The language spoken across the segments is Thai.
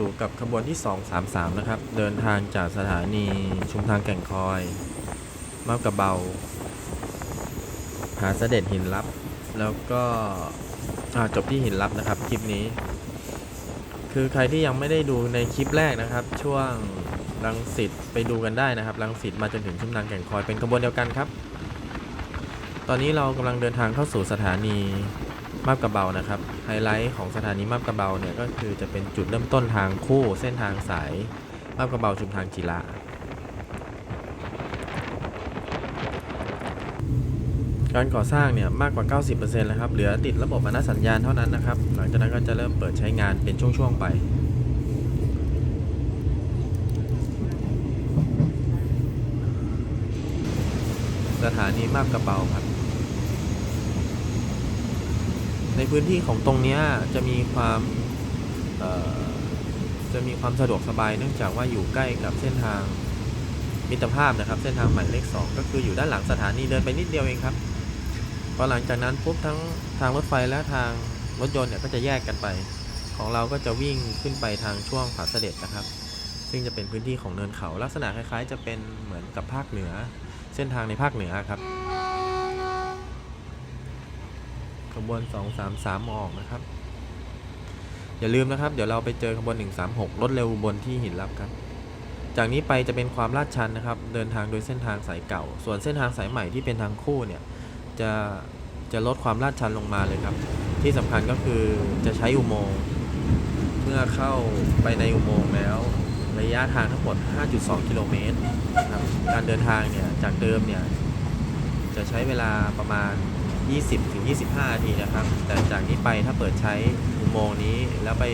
อยู่กับขบวนที่ 233 นะครับ เดินทางจากสถานีชุมทางแก่งคอยมาบกระเบา หาเสด็จหินลับ แล้วก็จบที่หินลับนะครับคลิปนี้ คือใครที่ยังไม่ได้ดูในคลิปแรกนะครับ ช่วงรังสิตไปดูกันได้นะครับรังสิตมาจนถึงชุมทางแก่งคอยเป็นขบวนเดียวกันครับ ตอนนี้เรากำลังเดินทางเข้าสู่สถานี มาบกระเบานะครับ ไฮไลท์ของสถานีมาบกระเบาเนี่ยก็คือจะเป็นจุดเริ่มต้นทางคู่เส้นทางสายมาบกระเบาชุมทางจีระการก่อสร้างเนี่ยมากกว่า 90%แล้วครับเหลือติดระบบอนุสัญญาณเท่านั้นนะครับ หลังจากนั้นก็จะเริ่มเปิดใช้งานเป็นช่วงๆไปสถานีมาบกระเบาครับ ในพื้นที่ของตรงนี้จะมีความจะมีความสะดวกสบายเนื่องจากว่าอยู่ใกล้กับเส้นทางมิตรภาพนะครับ เส้นทางหมายเลข 2 ก็คืออยู่ด้านหลังสถานีเดินไปนิดเดียวเองครับพอหลังจากนั้นปุ๊บทั้งทางรถไฟและทางรถยนต์เนี่ยก็จะแยกกันไป ของเราก็จะวิ่งขึ้นไปทางช่วงผาเสด็จนะครับ ซึ่งจะเป็นพื้นที่ของเนินเขา ลักษณะคล้ายๆ จะเป็นเหมือนกับภาคเหนือ เส้นทางในภาคเหนือครับ ข บวน 233 ออกนะครับ อย่าลืมนะครับ เดี๋ยวเราไปเจอขบวน 136 รถเร็วบนที่หินลับครับจากนี้ไปจะเป็นความลาดชันนะครับ เดินทางโดยเส้นทางสายเก่า ส่วนเส้นทางสายใหม่ที่เป็นทางคู่เนี่ยจะจะลดความลาดชันลงมาเลยครับ ที่สำคัญก็คือจะใช้อุโมงค์เมื่อเข้าไปในอุโมงค์แล้วระยะทางทั้งหมด 5.2 กิโลเมตรนะครับการเดินทางเนี่ยจากเดิมเนี่ยจะใช้เวลาประมาณ 20ถึง25 นาทีนะครับ แต่จากนี้ไปถ้าเปิดใช้อุโมงค์นี้แล้วไป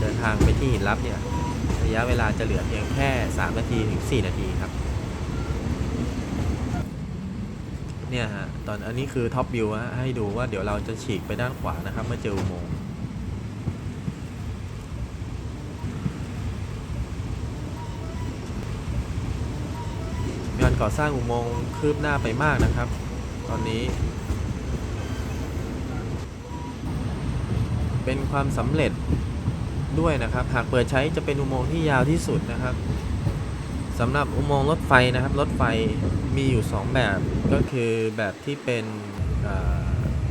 เดินทางไปที่หินลับเนี่ยระยะเวลาจะเหลือเพียงแค่ 3 นาทีถึง 4 นาทีครับ เนี่ยฮะ ตอนอันนี้คือท็อปวิวฮะให้ดูว่าเดี๋ยวเราจะฉีกไปด้านขวานะครับ เมื่อเจออุโมงค์งานก่อสร้างอุโมงค์คืบหน้าไปมากนะครับ ตอนนี้ เป็นความสำเร็จด้วยนะครับ หากเปิดใช้จะเป็นอุโมงค์ที่ยาวที่สุดนะครับสำหรับอุโมงค์รถไฟนะครับ รถไฟมีอยู่ 2 แบบก็คือแบบที่เป็นอ,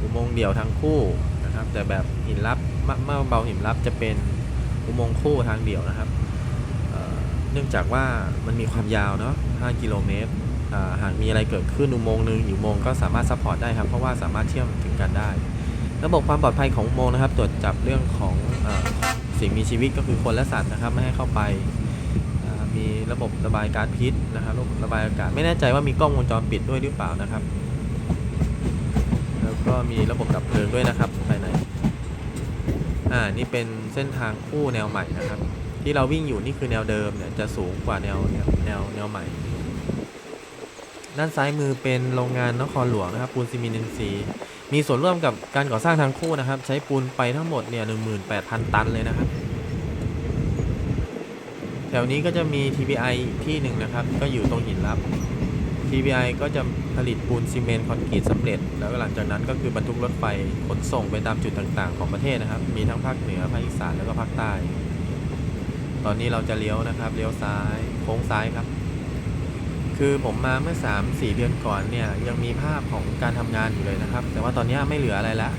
อุโมงค์เดี่ยวทางคู่นะครับ แต่แบบหินลับมะเมื่อเบาหินลับจะเป็นอุโมงค์คู่ทางเดี่ยวนะครับเนื่องจากว่ามันมีความยาวเนาะ 5 กิโลเมตร หากมีอะไรเกิดขึ้นอุโมงค์หนึ่งอีกอุโมงค์ก็สามารถซัพพอร์ตได้ครับ เพราะว่าสามารถเชื่อมถึงกันได้ ระบบความปลอดภัยของโมงนะครับ ตรวจจับเรื่องของอสิ่งมีชีวิตก็คือคนและสัตว์นะครับ ไม่ให้เข้าไป มีระบบระบายก๊าซพิษนะครับระบบระบายอากาศไม่แน่ใจว่ามีกล้องวงจรปิดด้วยหรือเปล่านะครับ แล้วก็มีระบบดับเพลิงด้วยนะครับภายในอ่านี่เป็นเส้นทางคู่แนวใหม่นะครับ ที่เราวิ่งอยู่นี่คือแนวเดิมเนี่ยจะสูงกว่าแนวแนวแนวแนวใหม่ ด้านซ้ายมือเป็นโรงงานนครหลวงนะครับปูนซีเมนต์ซี มีส่วนร่วมกับการก่อสร้างทางคู่นะครับ ใช้ปูนไปทั้งหมดเนี่ย18,000 ตันเลยนะครับ แถวนี้ก็จะมี TBI ที่หนึ่งนะครับ ก็อยู่ตรงหินลับ TBI ก็จะผลิตปูนซีเมนต์คอนกรีตสำเร็จ แล้วหลังจากนั้นก็คือบรรทุกรถไฟขนส่งไปตามจุดต่างๆ ของประเทศนะครับ มีทั้งภาคเหนือภาคอีสานแล้วก็ภาคใต้ ตอนนี้เราจะเลี้ยวนะครับ เลี้ยวซ้าย โค้งซ้ายครับ คือผมมาเมื่อ 3 4 เดือนก่อนเนี่ยยังมีภาพของการทำงานอยู่เลยนะครับ แต่ว่าตอนนี้ไม่เหลืออะไรล้ว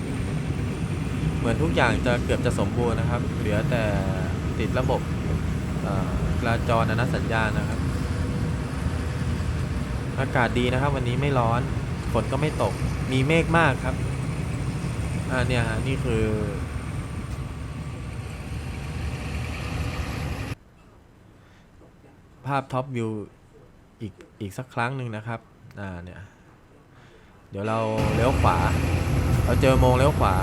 เหมือนทุกอย่างจะเกือบจะสมบูรณ์นะครับ เหลือแต่ติดระบบอ่อจราจรอนัสัญญาณนะครับ อากาศดีนะครับ วันนี้ไม่ร้อนฝนก็ไม่ตก มีเมฆมากครับอ่าเนี่ยฮะนี่คือ ภาพท็อปวิว อีกอีกสักครั้งหนึ่งนะครับอ่าเนี่ยเดี๋ยวเราเลี้ยวขวา เราเจอโมงเลี้ยวขวา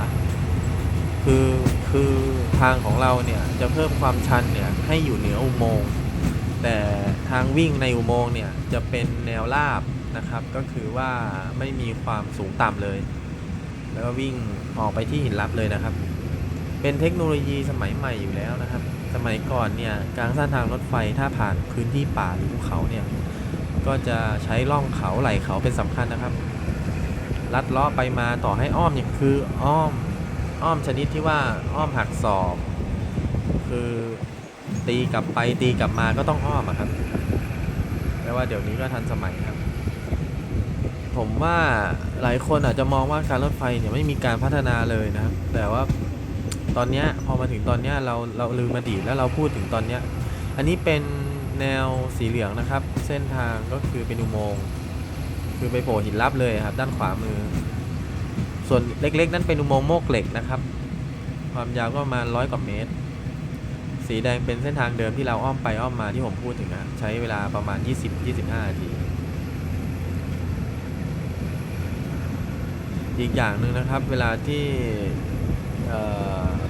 คือคือทางของเราเนี่ยจะเพิ่มความชันเนี่ยให้อยู่เหนืออุโมงค์แต่ทางวิ่งในอุโมงค์เนี่ยจะเป็นแนวราบนะครับ ก็คือว่าไม่มีความสูงต่ำเลย แล้วก็วิ่งออกไปที่หินลับเลยนะครับ เป็นเทคโนโลยีสมัยใหม่อยู่แล้วนะครับ สมัยก่อนเนี่ยการสร้างทางรถไฟถ้าผ่านพื้นที่ป่าหรือภูเขาเนี่ย ก็จะใช้ล่องเขาไหลเขาเป็นสำคัญนะครับ ลัดเลาะไปมาต่อให้อ้อมเนี่ยคืออ้อมอ้อมชนิดที่ว่าอ้อมหักศอกคือตีกลับไปตีกลับมาก็ต้องอ้อมอะครับแต่ว่าเดี๋ยวนี้ก็ทันสมัยครับ ผมว่าหลายคนอาจจะมองว่าการรถไฟเนี่ยไม่มีการพัฒนาเลยนะครับ แต่ว่าตอนนี้พอมาถึงตอนนี้เราเราลืมอดีตแล้วเราพูดถึงตอนนี้ อันนี้เป็น แนวสีเหลืองนะครับ เส้นทางก็คือเป็นอุโมงค์คือไปโผล่หินลับเลยครับ ด้านขวามือ ส่วนเล็กๆ นั่นเป็นอุโมงค์โมกเหล็กนะครับ ความยาวก็ประมาณร้อยกว่าเมตร สีแดงเป็นเส้นทางเดิมที่เราอ้อมไปอ้อมมาที่ผมพูดถึงนะใช้เวลาประมาณ 20-25นาทีอีกอย่างหนึ่งนะครับ เวลาที่ เ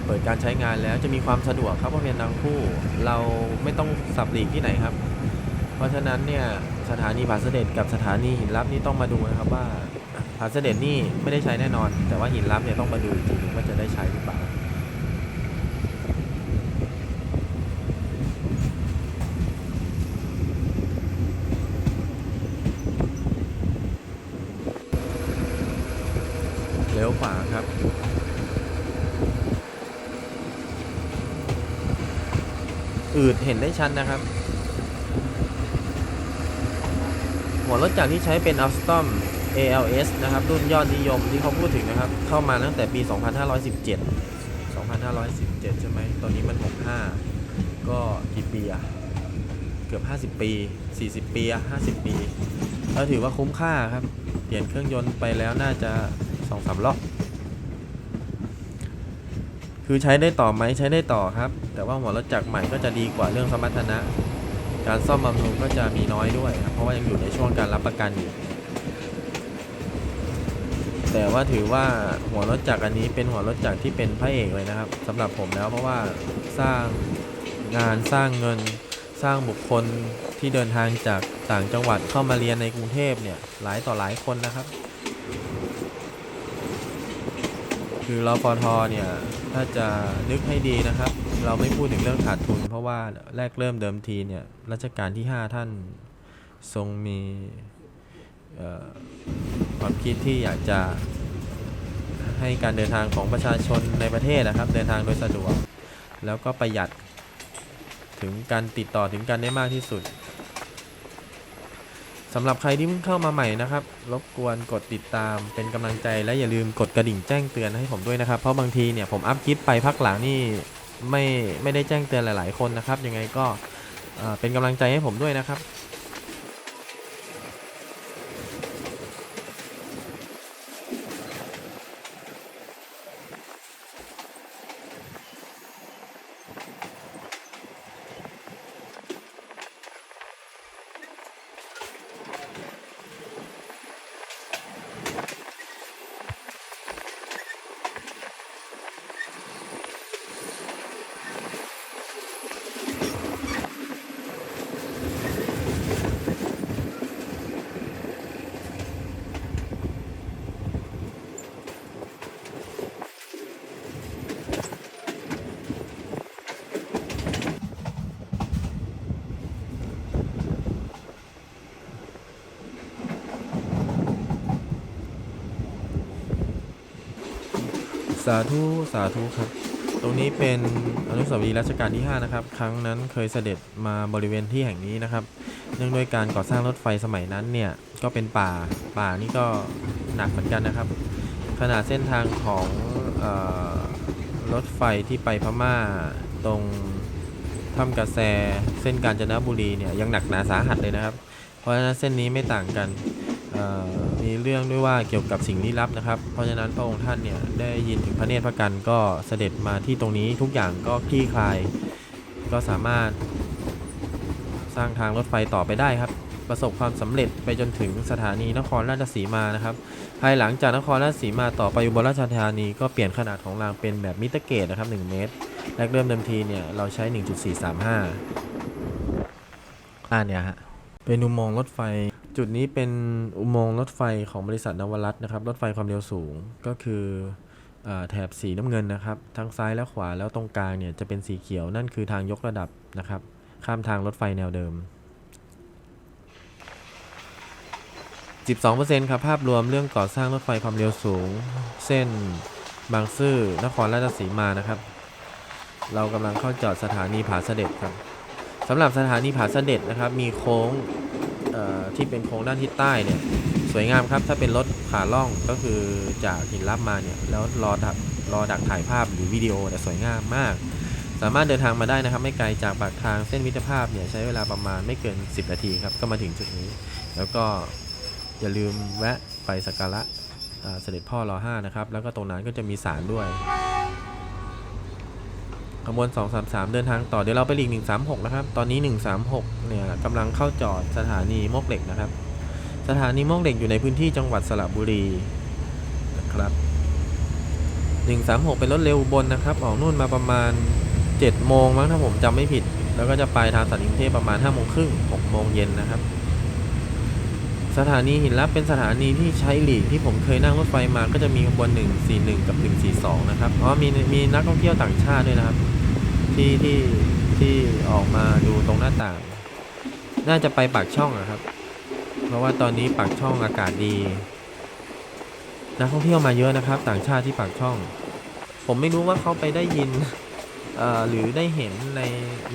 เปิดการใช้งานแล้วจะมีความสะดวกครับเพราะเป็นทางคู่ เราไม่ต้องสับหลีกที่ไหนครับ เพราะฉะนั้นเนี่ยสถานีผาเสด็จกับสถานีหินลับนี่ต้องมาดูนะครับว่าผาเสด็จนี่ไม่ได้ใช้แน่นอน แต่ว่าหินลับเนี่ยต้องมาดูจริงว่าจะได้ใช้หรือเปล่า เลี้ยวขวาครับ อืดเห็นได้ชัดนะครับ หัวรถจักรที่ใช้เป็น Alstom ALS นะครับ รุ่นยอดนิยมที่เขาพูดถึงนะครับ เข้ามาตั้งแต่ปี 2517 2517 ใช่ไหมตอนนี้มัน 65 ก็กี่ปีอะเกือบ 50 ปี 40 ปีอะ50 ปีเราถือว่าคุ้มค่าครับ เปลี่ยนเครื่องยนต์ไปแล้วน่าจะ 2-3รอบ คือใช้ได้ต่อไหมใช้ได้ต่อครับ แต่ว่าหัวรถจักรใหม่ก็จะดีกว่าเรื่องสมรรถนะ การซ่อมบำรุงก็จะมีน้อยด้วยครับเพราะว่ายังอยู่ในช่วงการรับประกันอยู่ แต่ว่าถือว่าหัวรถจักรอันนี้เป็นหัวรถจักรที่เป็นพระเอกเลยนะครับสำหรับผมแล้วเพราะว่าสร้างงานสร้างเงินสร้างบุคคลที่เดินทางจากต่างจังหวัดเข้ามาเรียนในกรุงเทพเนี่ยหลายต่อหลายคนนะครับ คือรอฟอทเนี่ย ถ้าจะนึกให้ดีนะครับ เราไม่พูดถึงเรื่องขาดทุน เพราะว่าแรกเริ่มเดิมทีเนี่ยรัชกาลที่ 5 ท่านทรงมีความคิดที่อยากจะให้การเดินทางของประชาชนในประเทศนะครับ เดินทางโดยสะดวก แล้วก็ประหยัดถึงการติดต่อถึงกันได้มากที่สุด สำหรับใครที่เพิ่งเข้ามาใหม่นะครับ รบกวนกดติดตามเป็นกำลังใจและอย่าลืมกดกระดิ่งแจ้งเตือนให้ผมด้วยนะครับ เพราะบางทีเนี่ยผมอัพคลิปไปพักหลังนี่ไม่ไม่ได้แจ้งเตือนหลาย ๆ คนนะครับ ยังไงก็เอ่อเป็นกำลังใจให้ผมด้วยนะครับ สาธุสาธุครับ ตรงนี้เป็นอนุสาวรีย์รัชกาลที่ 5 นะครับ ครั้งนั้นเคยเสด็จมาบริเวณที่แห่งนี้นะครับ เนื่องด้วยการก่อสร้างรถไฟสมัยนั้นเนี่ย ก็เป็นป่า ป่านี่ก็หนักเหมือนกันนะครับ ขนาดเส้นทางของออรถไฟที่ไปพม่าตรงถ้ำกระแสเส้นกาญจนบุรีเนี่ยยังหนักหนาสาหัสเลยนะครับ เพราะฉะนั้นเส้นนี้ไม่ต่างกัน เอ่อมีเรื่องด้วยว่าเกี่ยวกับสิ่งลี้ลับนะครับ เพราะฉะนั้นพระองค์ท่านเนี่ยได้ยินถึงพระเนตรพระกันก็เสด็จมาที่ตรงนี้ทุกอย่างก็คลี่คลาย ก็สามารถสร้างทางรถไฟต่อไปได้ครับ ประสบความสำเร็จไปจนถึงสถานีนครราชสีมานะครับ ภายหลังจากนครราชสีมาต่อไปอุบลราชธานีก็เปลี่ยนขนาดของรางเป็นแบบมิเตอร์เกตนะครับ 1 เมตรแรกเริ่มเดิมทีเนี่ยเราใช้ 1.435อ่าเนี่ยฮะเป็นอุโมงรถไฟ จุดนี้เป็นอุโมงค์รถไฟของบริษัทนวรัตน์นะครับ รถไฟความเร็วสูงก็คือแถบสีน้ำเงินนะครับ ทั้งซ้ายและขวาแล้วตรงกลางเนี่ยจะเป็นสีเขียวนั่นคือทางยกระดับนะครับ ข้ามทางรถไฟแนวเดิม 12%ครับภาพรวมเรื่องก่อสร้างรถไฟความเร็วสูง เส้นบางซื่อนครราชสีมานะครับ เรากำลังเข้าจอดสถานีผาเสด็จครับสำหรับสถานีผาเสด็จนะครับ มีโค้ง ที่เป็นโค้งด้านทิศใต้เนี่ยสวยงามครับถ้าเป็นรถขาล่องก็คือจากหินลับมาเนี่ยแล้วรอดักรอดักถ่ายภาพหรือวิดีโอเนี่ยสวยงามมาก สามารถเดินทางมาได้นะครับ ไม่ไกลจากปากทางเส้นมิตรภาพเนี่ยใช้เวลาประมาณไม่เกิน 10 นาทีครับก็มาถึงจุดนี้ แล้วก็อย่าลืมแวะไปสักการะเสด็จพ่อรอห้านะครับ แล้วก็ตรงนั้นก็จะมีศาลด้วย ขบวน 233 เดินทางต่อเดี๋ยวเราไปลีก136 นะครับ ตอนนี้ 136 เนี่ยกำลังเข้าจอดสถานีมกเหล็กนะครับ สถานีมกเหล็กอยู่ในพื้นที่จังหวัดสระบุรีนะครับ 136 เป็นรถเร็วบนนะครับ ออกนู่นมาประมาณ 7 โมงมั้งถ้าผมจำไม่ผิด แล้วก็จะไปทางสถานีกรุงเทพประมาณ 5 โมงครึ่ง 6 โมงเย็นนะครับ สถานีหินลับเป็นสถานีที่ใช้หลีกที่ผมเคยนั่งรถไฟมาก็จะมีขบวน 141 กับ 142 นะครับ อ๋อ มีมีนักท่องเที่ยวต่างชาติด้วยนะครับ ที่ที่ที่ออกมาดูตรงหน้าต่าง น่าจะไปปากช่องอะครับ เพราะว่าตอนนี้ปากช่องอากาศดี นักท่องเที่ยวมาเยอะนะครับ ต่างชาติที่ปากช่อง ผมไม่รู้ว่าเขาไปได้ยินเอ่อหรือได้เห็นใน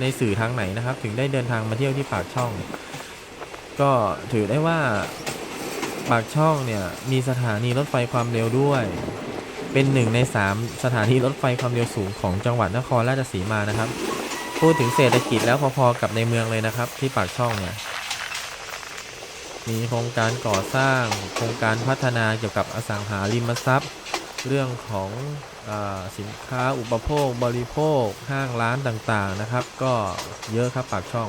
ในสื่อทางไหนนะครับ ถึงได้เดินทางมาเที่ยวที่ปากช่อง ก็ถือได้ว่าปากช่องเนี่ยมีสถานีรถไฟความเร็วด้วย เป็นหนึ่งในสามสถานีรถไฟความเร็วสูงของจังหวัดนครราชสีมานะครับ พูดถึงเศรษฐกิจแล้วพอๆกับในเมืองเลยนะครับ ที่ปากช่องเนี่ยมีโครงการก่อสร้างโครงการพัฒนาเกี่ยวกับอสังหาริมทรัพย์ เรื่องของอสินค้าอุปโภค บริโภคห้างร้านต่างๆนะครับ ก็เยอะครับปากช่อง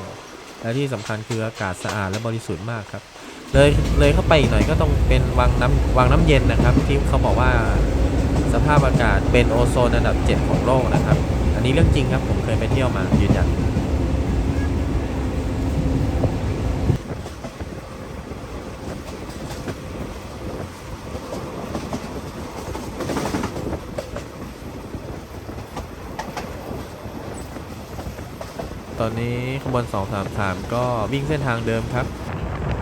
และที่สำคัญคืออากาศสะอาดและบริสุทธิ์มากครับ เลยเลยเข้าไปอีกหน่อยก็ต้องเป็นวังน้ำวังน้ำเย็นนะครับ ที่เขาบอกว่าสภาพอากาศเป็นโอโซนอันดับ 7 ของโลกนะครับ อันนี้เรื่องจริงครับผมเคยไปเที่ยวมายืนยัน อนนี้ขบวน 233 ก็วิ่งเส้นทางเดิมครับ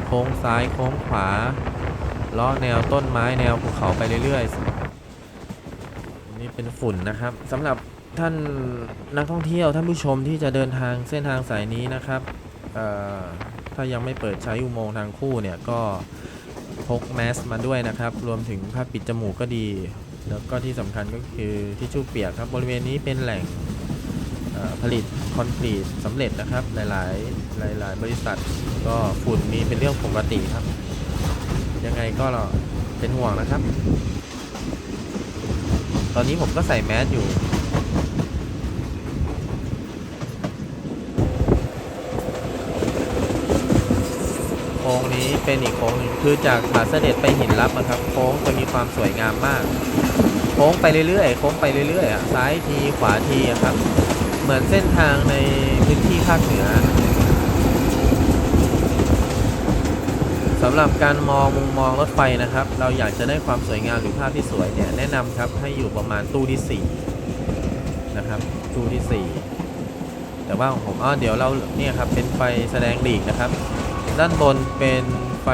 โค้งซ้ายโค้งขวาล้อแนวต้นไม้แนวภูเขาไปเรื่อยๆ อันนี่เป็นฝุ่นนะครับสำหรับท่านนักท่องเที่ยวท่านผู้ชมที่จะเดินทางเส้นทางสายนี้นะครับถ้ายังไม่เปิดใช้อุโมงค์ทางคู่เนี่ยก็พกแมสมาด้วยนะครับ รวมถึงผ้าปิดจมูกก็ดี แล้วก็ที่สำคัญก็คือทิชชู่เปียกครับบริเวณนี้เป็นแหล่ง ผลิตคอนกรีตสำเร็จนะครับ หลาย ๆ หลาย ๆ บริษัทก็ฝุ่นมีเป็นเรื่องปกติครับ ยังไงก็เราเป็นห่วงนะครับ ตอนนี้ผมก็ใส่แมสอยู่โค้งนี้เป็นอีกโค้งหนึ่งคือจากผาเสด็จไปหินลับนะครับ โค้งจะมีความสวยงามมาก โค้งไปเรื่อยๆ โค้งไปเรื่อยๆอะซ้ายทีขวาทีครับ เหมือนเส้นทางในพื้นที่ภาคเหนือสำหรับการมองมุมมองรถไฟนะครับ เราอยากจะได้ความสวยงามหรือภาพที่สวยเนี่ยแนะนำครับให้อยู่ประมาณตู้ที่4นะครับตู้ที่4แต่ว่าของผมอ๋อเดี๋ยวเราเนี่ยครับเป็นไฟแสดงหลีกนะครับ ด้านบนเป็นไฟ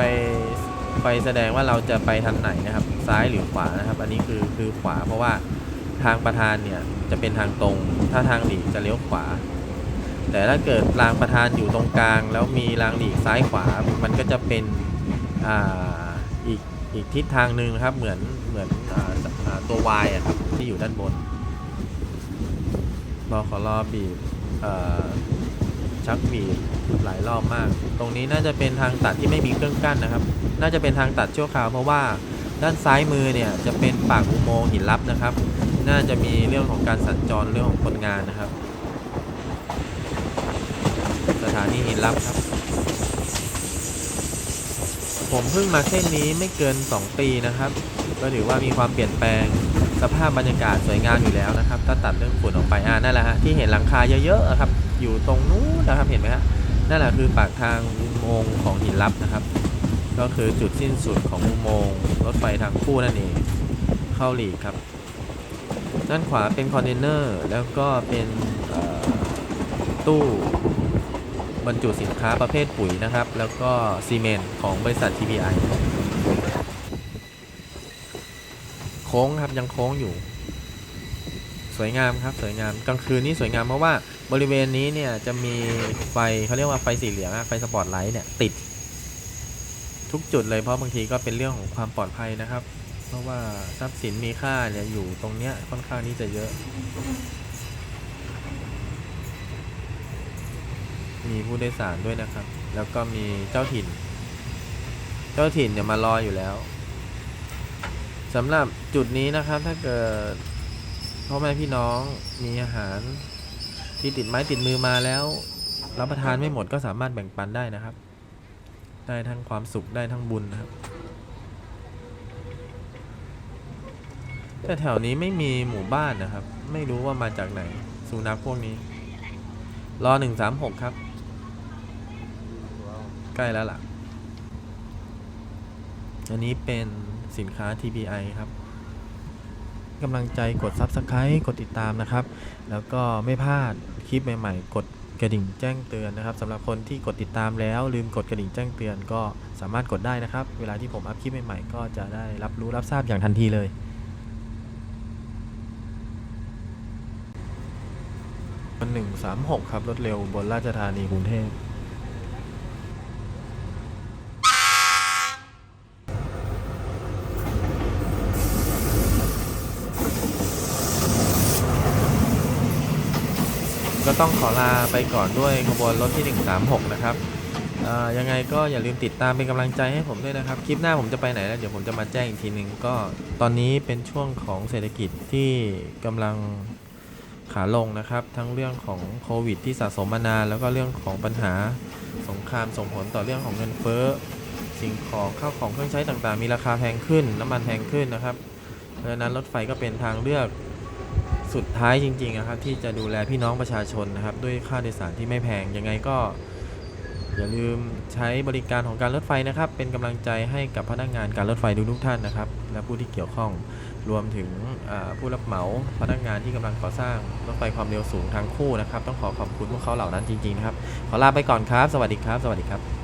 ไฟแสดงว่าเราจะไปทางไหนนะครับ ซ้ายหรือขวานะครับ อันนี้คือคือขวาเพราะว่า ทางประธานเนี่ยจะเป็นทางตรง ถ้าทางหลีกจะเลี้ยวขวา แต่ถ้าเกิดรางประธานอยู่ตรงกลาง แล้วมีรางหลีกซ้ายขวา มันก็จะเป็นอ่าอีกอีกทิศทางหนึ่งครับ เหมือนเหมือนออตัว Y อะครับที่อยู่ด้านบนรอขอรอบีบชักบีบหลายรอบมาก ตรงนี้น่าจะเป็นทางตัดที่ไม่มีเครื่องกั้นนะครับ น่าจะเป็นทางตัดชั่วคราวเพราะว่า ด้านซ้ายมือเนี่ยจะเป็นปากอุโมงค์หินลับนะครับ น่าจะมีเรื่องของการสัญจรเรื่องของคนงานนะครับ สถานีหินลับครับ ผมเพิ่งมาเส้นนี้ไม่เกิน 2 ปีนะครับ ก็ถือว่ามีความเปลี่ยนแปลงสภาพบรรยากาศสวยงามอยู่แล้วนะครับ ถ้าตัดเรื่องฝุ่นออกไปอ่านั่นแหละฮะที่เห็นหลังคาเยอะๆครับ อยู่ตรงนู้นนะครับเห็นไหมฮะนั่นแหละคือปากทางอุโมงค์ของหินลับนะครับ ก็คือจุดสิ้นสุดของอุโมงค์รถไฟทางคู่นั่นเอง เข้าหลีกครับ ด้านขวาเป็นคอนเทนเนอร์ แล้วก็เป็นตู้บรรจุสินค้าประเภทปุ๋ยนะครับ แล้วก็ซีเมนต์ของบริษัท TPI โค้งครับยังโค้งอยู่ สวยงามครับสวยงามกลางคืนนี่สวยงามเพราะว่าบริเวณนี้เนี่ยจะมีไฟเขาเรียกว่าไฟสีเหลืองอะไฟสปอตไลท์เนี่ยติด ทุกจุดเลยเพราะบางทีก็เป็นเรื่องของความปลอดภัยนะครับ เพราะว่าทรัพย์สินมีค่าเนี่ยอยู่ตรงเนี้ยค่อนข้างที่จะเยอะ มีผู้โดยสารด้วยนะครับ แล้วก็มีเจ้าถิ่น เจ้าถิ่นเนี่ยมารออยู่แล้วสำหรับจุดนี้นะครับถ้าเกิดพ่อแม่พี่น้องมีอาหารที่ติดไม้ติดมือมาแล้ว รับประทานไม่หมดก็สามารถแบ่งปันได้นะครับ ได้ทั้งความสุขได้ทั้งบุญนะครับ แต่แถวนี้ไม่มีหมู่บ้านนะครับ ไม่รู้ว่ามาจากไหน สุนัขพวกนี้ รอหนึ่งสามหกครับ ใกล้แล้วล่ะ อันนี้เป็นสินค้า TBI ครับกำลังใจกด Subscribe กดติดตามนะครับ แล้วก็ไม่พลาดคลิปใหม่ ๆ กด กระดิ่งแจ้งเตือนนะครับสำหรับคนที่กดติดตามแล้ว ลืมกดกระดิ่งแจ้งเตือนก็สามารถกดได้นะครับ เวลาที่ผมอัพคลิปใหม่ๆก็จะได้รับรู้รับทราบอย่างทันทีเลยมันหนึ่งสามหกครับรถเร็วบนราชธานีกรุงเทพ ต้องขอลาไปก่อนด้วยขบวนรถที่ 136 นะครับยังไงก็อย่าลืมติดตามเป็นกำลังใจให้ผมด้วยนะครับ คลิปหน้าผมจะไปไหนแล้วเดี๋ยวผมจะมาแจ้งอีกทีหนึ่งก็ตอนนี้เป็นช่วงของเศรษฐกิจที่กำลังขาลงนะครับ ทั้งเรื่องของโควิดที่สะสมมานานแล้วก็เรื่องของปัญหาสงครามส่งผลต่อเรื่องของเงินเฟ้อสิ่งของข้าวของเครื่องใช้ต่างๆ มีราคาแพงขึ้น น้ำมันแพงขึ้นนะครับเพราะนั้นรถไฟก็เป็นทางเลือก สุดท้ายจริงๆนะครับที่จะดูแลพี่น้องประชาชนนะครับ ด้วยค่าโดยสารที่ไม่แพงยังไงก็ อย่าลืมใช้บริการของการรถไฟนะครับ เป็นกำลังใจให้กับพนักงานการรถไฟทุกๆท่านนะครับ และผู้ที่เกี่ยวข้องรวมถึงผู้รับเหมาพนักงานที่กำลังก่อสร้างรถไฟความเร็วสูงทางคู่นะครับ ต้องขอขอบคุณพวกเขาเหล่านั้นจริงๆนะครับขอลาไปก่อนครับ สวัสดีครับ สวัสดีครับ